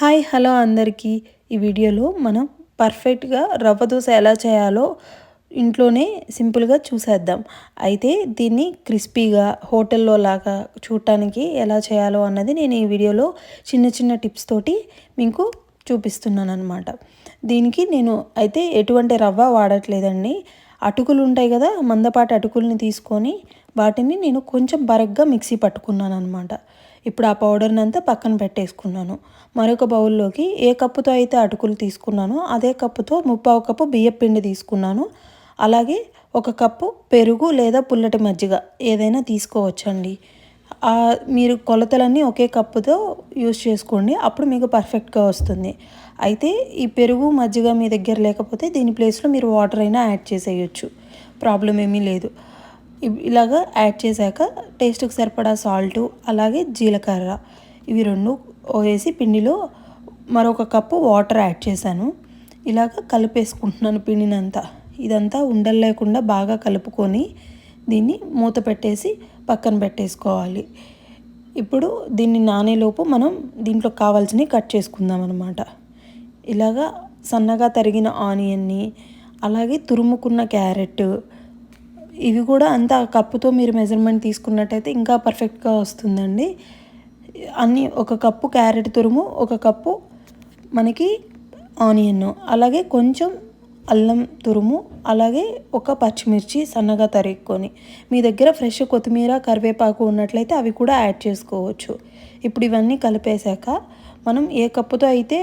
Hi hello అందరికీ. ఈ వీడియోలో మనం పర్ఫెక్ట్గా రవ్వ దోశ ఎలా చేయాలో ఇంట్లోనే సింపుల్గా చూసేద్దాం. అయితే దీన్ని క్రిస్పీగా హోటల్లో లాగా చూడటానికి ఎలా చేయాలో అన్నది నేను ఈ వీడియోలో చిన్న చిన్న టిప్స్ తోటి మీకు చూపిస్తున్నాను అనమాట దీనికి నేను అయితే ఎటువంటి రవ్వ వాడట్లేదండి. అటుకులు ఉంటాయి కదా మందపాటి అటుకుల్ని తీసుకొని వాటిని నేను కొంచెం బరగ్గా మిక్సీ పట్టుకున్నాను అనమాట ఇప్పుడు ఆ పౌడర్ని అంతా పక్కన పెట్టేసుకున్నాను. మరొక బౌల్లోకి ఏ కప్పుతో అయితే అటుకులు తీసుకున్నానో అదే కప్పుతో ముప్పావు కప్పు బియ్యం పిండి తీసుకున్నాను. అలాగే ఒక కప్పు పెరుగు లేదా పుల్లటి మజ్జిగ ఏదైనా తీసుకోవచ్చండి. మీరు కొలతలన్నీ ఒకే కప్పుతో యూస్ చేసుకోండి అప్పుడు మీకు పర్ఫెక్ట్గా వస్తుంది. అయితే ఈ పెరుగు మజ్జిగ మీ దగ్గర లేకపోతే దీని ప్లేస్లో మీరు వాటర్ అయినా యాడ్ చేసేయచ్చు. ప్రాబ్లం ఏమీ లేదు. ఇలాగా యాడ్ చేశాక టేస్ట్కి సరిపడా సాల్టు అలాగే జీలకర్ర ఇవి రెండు వేసి పిండిలో మరొక కప్పు వాటర్ యాడ్ చేశాను. ఇలాగ కలిపేసుకుంటున్నాను పిండినంతా. ఇదంతా ఉండలు లేకుండా బాగా కలుపుకొని దీన్ని మూత పెట్టేసి పక్కన పెట్టేసుకోవాలి. ఇప్పుడు దీన్ని నానేలోపు మనం దీంట్లో కావాల్సినవి కట్ చేసుకుందాం అనమాట ఇలాగా సన్నగా తరిగిన ఆనియన్ని అలాగే తురుముకున్న క్యారెట్ ఇవి కూడా అంత కప్పుతో మీరు మెజర్మెంట్ తీసుకున్నట్టయితే ఇంకా పర్ఫెక్ట్గా వస్తుందండి. అన్నీ ఒక కప్పు క్యారెట్ తురుము ఒక కప్పు మనకి ఆనియన్ అలాగే కొంచెం అల్లం తురుము అలాగే ఒక పచ్చిమిర్చి సన్నగా తరుక్కొని. మీ దగ్గర ఫ్రెష్ కొత్తిమీర కరివేపాకు ఉన్నట్లయితే అవి కూడా యాడ్ చేసుకోవచ్చు. ఇప్పుడు ఇవన్నీ కలిపేశాక మనం ఏ కప్పుతో అయితే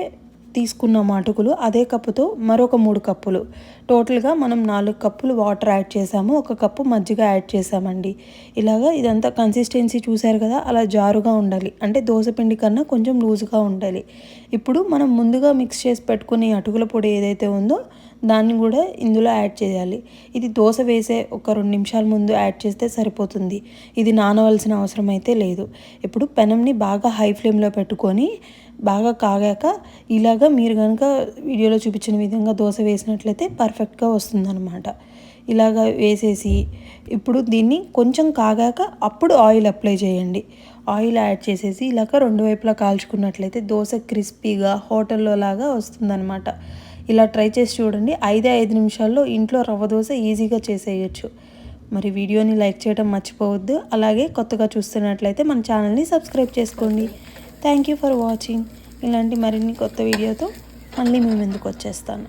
తీసుకున్న అటుకులు అదే కప్పుతో మరొక మూడు కప్పులు. టోటల్గా మనం నాలుగు కప్పులు వాటర్ యాడ్ చేసాము ఒక కప్పు మజ్జిగ యాడ్ చేసామండి ఇలాగా ఇదంతా కన్సిస్టెన్సీ చూసారు కదా అలా జారుగా ఉండాలి. అంటే దోశ పిండి కన్నా కొంచెం లూజుగా ఉండాలి. ఇప్పుడు మనం ముందుగా మిక్స్ చేసి పెట్టుకునే అటుకుల పొడి ఏదైతే ఉందో దాన్ని కూడా ఇందులో యాడ్ చేయాలి. ఇది దోశ వేసే ఒక రెండు నిమిషాల ముందు యాడ్ చేస్తే సరిపోతుంది. ఇది నానవలసిన అవసరం అయితే లేదు. ఇప్పుడు పెనంని బాగా హై ఫ్లేమ్లో పెట్టుకొని బాగా కాగాక ఇలాగా మీరు కనుక వీడియోలో చూపించిన విధంగా దోశ వేసినట్లయితే పర్ఫెక్ట్గా వస్తుందన్నమాట. ఇలాగా వేసేసి ఇప్పుడు దీన్ని కొంచెం కాగాక అప్పుడు ఆయిల్ అప్లై చేయండి. ఆయిల్ యాడ్ చేసేసి ఇలాగ రెండు వైపులా కాల్చుకున్నట్లయితే దోశ క్రిస్పీగా హోటల్లో లాగా వస్తుందన్నమాట. ఇలా ట్రై చేసి చూడండి. ఐదే ఐదు నిమిషాల్లో ఇంట్లో రవ్వ దోశ ఈజీగా చేసేయచ్చు. మరి వీడియోని లైక్ చేయడం మర్చిపోవద్దు. అలాగే కొత్తగా చూస్తున్నట్లయితే మన ఛానల్ని సబ్స్క్రైబ్ చేసుకోండి. థ్యాంక్ యూ ఫర్ వాచింగ్ ఇలాంటి మరిన్ని కొత్త వీడియోతో మళ్ళీ మేము ఎందుకు వచ్చేస్తాను?